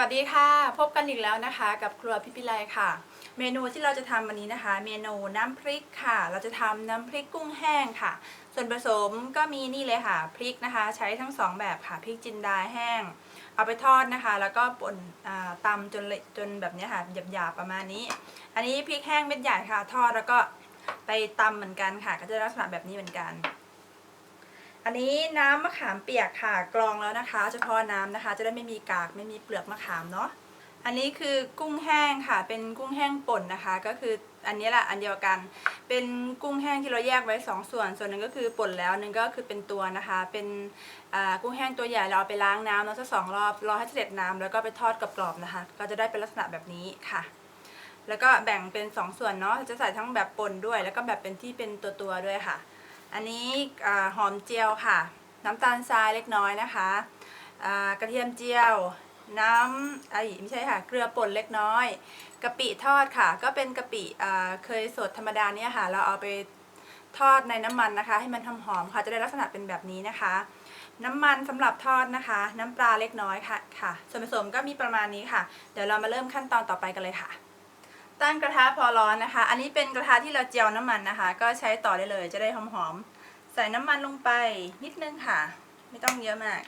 วัสดีค่ะ พบกันอีกแล้วนะคะ กับครัวพิพิไลค่ะ เมนูที่เราจะทำวันนี้นะคะ เมนูน้ำพริกค่ะ เราจะทำน้ำพริกกุ้งแห้งค่ะ ส่วนผสมก็มีนี่เลยค่ะพริกนะคะ ใช้ทั้งสองแบบค่ะพริกจินดาแห้ง เอาไปทอดนะคะ แล้วก็ป่นตำจนจนแบบนี้ค่ะหยาบๆประมาณนี้ อันนี้พริกแห้งเม็ดใหญ่ค่ะ ทอดแล้วก็ไปตำเหมือนกันค่ะ ก็จะลักษณะแบบนี้เหมือนกัน อันนี้น้ำมะขามเปียกค่ะกรองแล้วนะคะ เฉพาะน้ำนะคะ จะได้ไม่มีกากไม่มีเปลือกมะขามเนาะอันนี้คือกุ้งแห้งค่ะ เป็นกุ้งแห้งป่นนะคะ ก็คืออันนี้แหละอันเดียวกัน เป็นกุ้งแห้งที่เราแยกไว้สองส่วน ส่วนหนึ่งก็คือป่นแล้วหนึ่งก็คือเป็นตัวนะคะ เป็นกุ้งแห้งตัวใหญ่เราเอาไปล้างน้ำแล้วสักสองรอบรอให้เสด็จน้ำแล้วก็ไปทอดกรอบๆนะคะ ก็จะได้เป็นลักษณะแบบนี้ค่ะ แล้วก็แบ่งเป็นสองส่วนเนาะจะใส่ทั้งแบบป่นด้วย แล้วก็แบบเป็นที่เป็นตัวๆด้วยค่ะ อันนี้หอมเจียวค่ะ น้ำตาลทรายเล็กน้อยนะคะกระเทียมเจียว น้ำไอ้ไม่ใช่ค่ะ เกลือป่นเล็กน้อยกะปิทอดค่ะ ก็เป็นกะปิเคยสดธรรมดาเนี่ยค่ะ เราเอาไปทอดในน้ำมันนะคะ ให้มันหอมๆค่ะ จะได้ลักษณะเป็นแบบนี้นะคะ น้ำมันสำหรับทอดนะคะ น้ำปลาเล็กน้อยค่ะค่ะ ส่วนผสมก็มีประมาณนี้ค่ะ เดี๋ยวเรามาเริ่มขั้นตอนต่อไปกันเลยค่ะ ตั้งกระทะพอร้อนนะคะ อันนี้เป็นกระทะที่เราเจียวน้ำมันนะคะ ก็ใช้ต่อได้เลยจะได้หอมๆ ใส่น้ำมันลงไปนิดนึงค่ะ ไม่ต้องเยอะมาก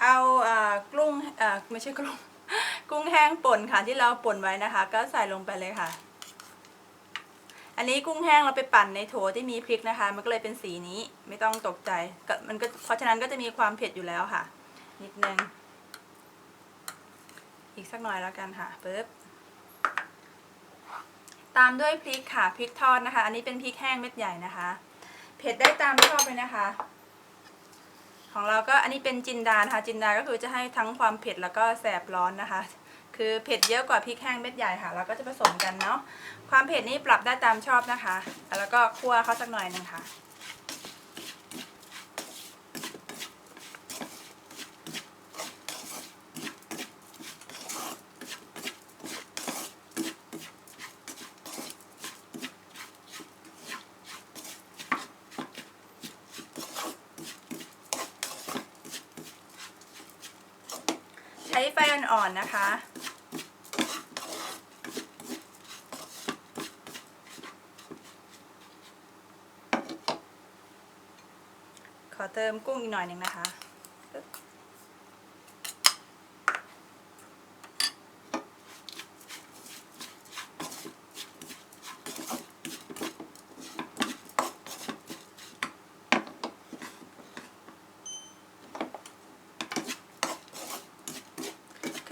เอาเอ่อกุ้งอ่อไม่ใช่กุ้งกุ้งแห้งป่นค่ะที่เราป่นไว้นะคะ ก็ใส่ลงไปเลยค่ะ อันนี้กุ้งแห้งเราไปปั่นในโถที่มีพริกนะคะ มันก็เลยเป็นสีนี้ไม่ต้องตกใจมันก็เพราะฉะนั้นก็จะมีความเผ็ดอยู่แล้วค่ะ นิดนึงอีกสักหน่อยแล้วกันค่ะปึ๊บตามด้วยพริกค่ะพริกทอดนะคะ อันนี้เป็นพริกแห้งเม็ดใหญ่นะคะ เผ็ดได้ตามชอบเลยนะคะ ของเราก็อันนี้เป็นจินดานะคะจินดาก็คือจะให้ทั้งความเผ็ดแล้วก็แสบร้อนนะคะ คือเผ็ดเยอะกว่าพริกแห้งเม็ดใหญ่ค่ะ เราก็จะผสมกันเนาะ ความเผ็ดนี่ปรับได้ตามชอบนะคะ แล้วก็คั่วเขาสักหน่อยนึงค่ะ ใช้ไฟอ่อนๆนะคะ อเติมกุ้งอีกหน่อยหนึ่งนะคะ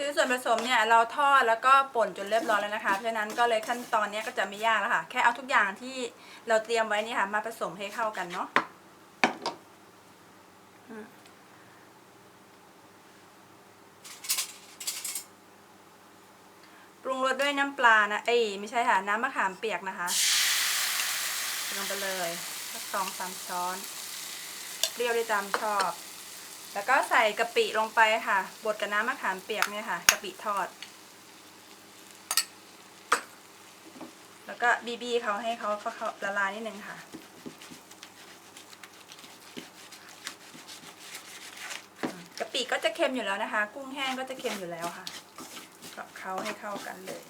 คือส่วนผสมเนี่ยเราทอดแล้วก็ป่นจนเรียบร้อยแล้วนะคะ เพราะฉะนั้นก็เลยขั้นตอนนี้ก็จะไม่ยากแล้วค่ะ แค่เอาทุกอย่างที่เราเตรียมไว้นี่ค่ะ มาผสมให้เข้ากันเนาะ ปรุงรสด้วยน้ำปลานะ เอ้ยไม่ใช่ค่ะ น้ำมะขามเปียกนะคะ ลงไปเลยสักสองสามช้อน เปรี้ยวได้ตามชอบ แล้วก็ใส่กะปิลงไปค่ะ บดกับน้ำมะขามเปียกเนี่ยค่ะกะปิทอด แล้วก็บีบีเขาให้เขาเขาละลายนิดนึงค่ะกะปิก็จะเค็มอยู่แล้วนะคะ กุ้งแห้งก็จะเค็มอยู่แล้วค่ะ กับเขาให้เข้ากันเลย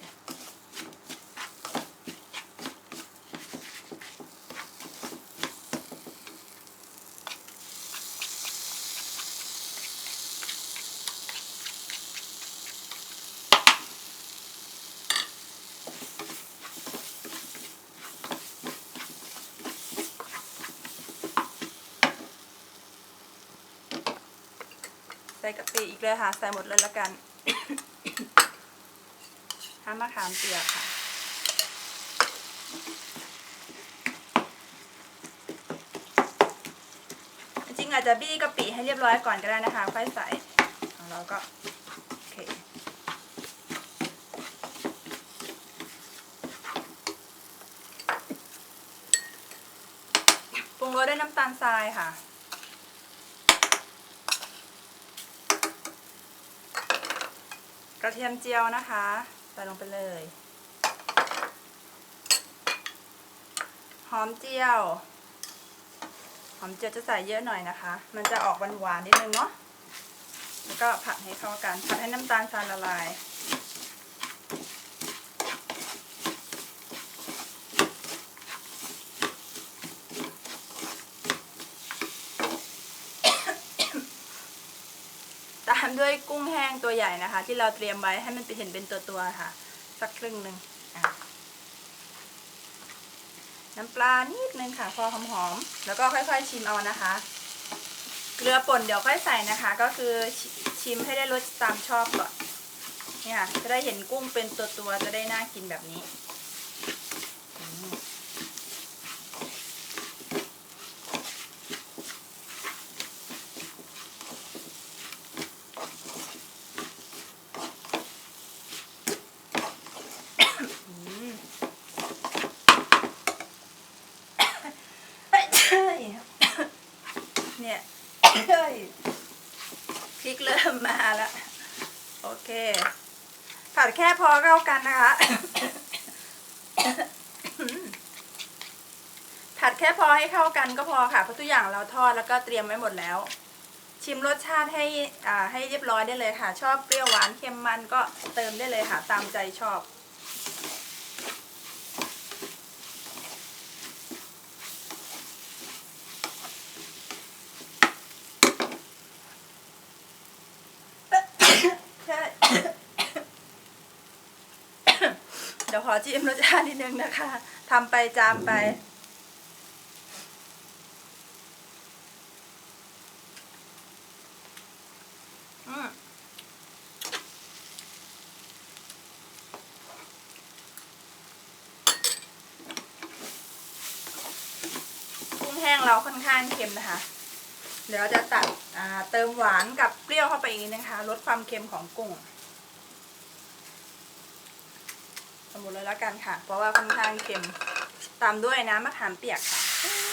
ใส่กะปิอีกเลยค่ะ ใส่หมดเลยละกัน น้ำมะขามเปียกค่ะ จริงอาจจะบี้กะปิให้เรียบร้อยก่อนก็ได้นะคะ ค่อยใส่ของเราก็โอเคปรุงรสด้วยน้ำตาลทรายค่ะกระเทียมเจียวนะคะ ใส่ลงไปเลย หอมเจียว หอมเจียวจะใส่เยอะหน่อยนะคะ มันจะออกหวานๆนิดนึงเนาะ แล้วก็ผัดให้เข้ากัน ผัดให้น้ำตาลทรายละลายามด้วยกุ้งแห้งตัวใหญ่นะคะ ที่เราเตรียมไว้ให้มันเห็นเป็นตัวตัวๆค่ะ สักครึ่งหนึ่งน้ำปลานิดนึงค่ะ พอหอมๆแล้วก็ค่อยๆชิมเอานะคะ เกลือป่นเดี๋ยวค่อยใส่นะคะ ก็คือชชิมให้ได้รสตามชอบก่อนเนี่ยค่ะจะได้เห็นกุ้งเป็นตัวตัวๆจะได้น่ากินแบบนี้อืม อืมใช่เนี่ยใช่ พริกเริ่มมาแล้วโอเคผัดแค่พอเข้ากันนะคะ ผัดแค่พอให้เข้ากันก็พอค่ะเพราะทุกอย่างเราทอดแล้วก็เตรียมไว้หมดแล้ว ชิมรสชาติให้อ่าให้เรียบร้อยได้เลยค่ะ ชอบเปรี้ยวหวานเค็มมันก็เติมได้เลยค่ะ ตามใจชอบ ใช่ เดี๋ยวขอจิ้มรสชาตินิดนึงนะคะทำไปจามไป อืมกุ้งแห้งเราค่อนข้างเค็มนะคะ เดี๋ยวจะตัดเติมหวานกับเปรี้ยวเข้าไปอีกนะคะลดความเค็มของกุ้ง หมดเลยแล้วกันค่ะ เพราะว่าค่อนข้างเค็ม ตามด้วยน้ำมะขามเปียกค่ะ อืม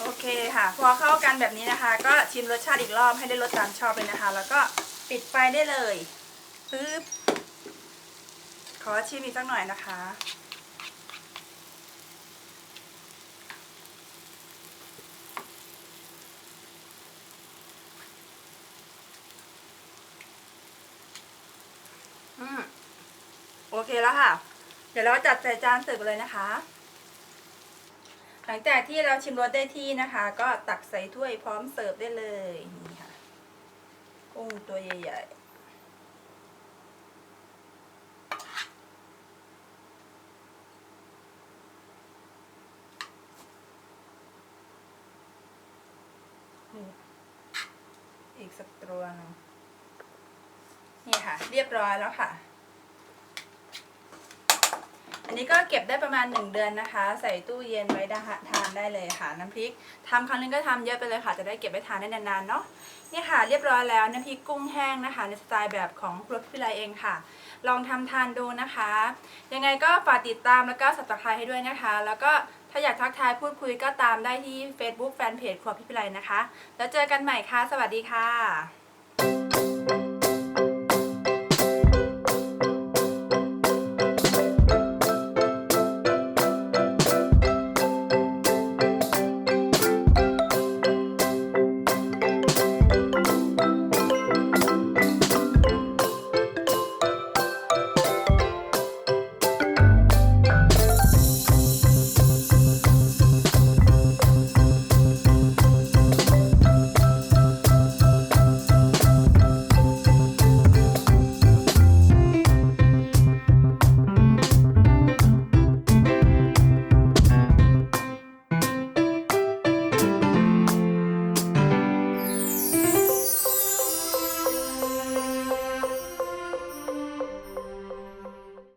โอเค่ะ พอเข้ากันแบบนี้นะคะ ก็ชิมรสชาติอีกรอบให้ได้รสตามชอบเลยนะคะ แล้วก็ปิดไฟได้เลยปึ๊บขอชิมอีกสักหน่อยนะคะ อืม โอเคแล้วค่ะ เดี๋ยวเราจัดใส่จานเสิร์ฟเลยนะคะ หลังจากที่เราชิมรสได้ที่นะคะ ก็ตักใส่ถ้วยพร้อมเสิร์ฟได้เลยนี่ค่ะกุ้งตัวใหญ่ๆนี่อีกสักตัวหนึงนี่ค่ะ เรียบร้อยแล้วค่ะ อันนี้ก็เก็บได้ประมาณ 1 เดือนนะคะ ใส่ตู้เย็นไว้ด้ทานได้เลยค่ะ น้ำพริกทำครั้งนึงก็ทำเยอะไปเลยค่ะ จะได้เก็บไว้ทานได้นานๆเนาะนี่ค่ะเรียบร้อยแล้วน้ำพริกกุ้งแห้งนะคะ ในสไตล์แบบของครัวพิไลเองค่ะ ลองทำทานดูนะคะ ยังไงก็ฝากติดตามแล้วก็สับสไคร้ให้ด้วยนะคะ แล้วก็ถ้าอยากทักทายพูดคุยก็ตามได้ที่ Facebook Fanpage ครัวพิพิไลนะคะ แล้วเจอกันใหม่ค่ะ สวัสดีค่ะ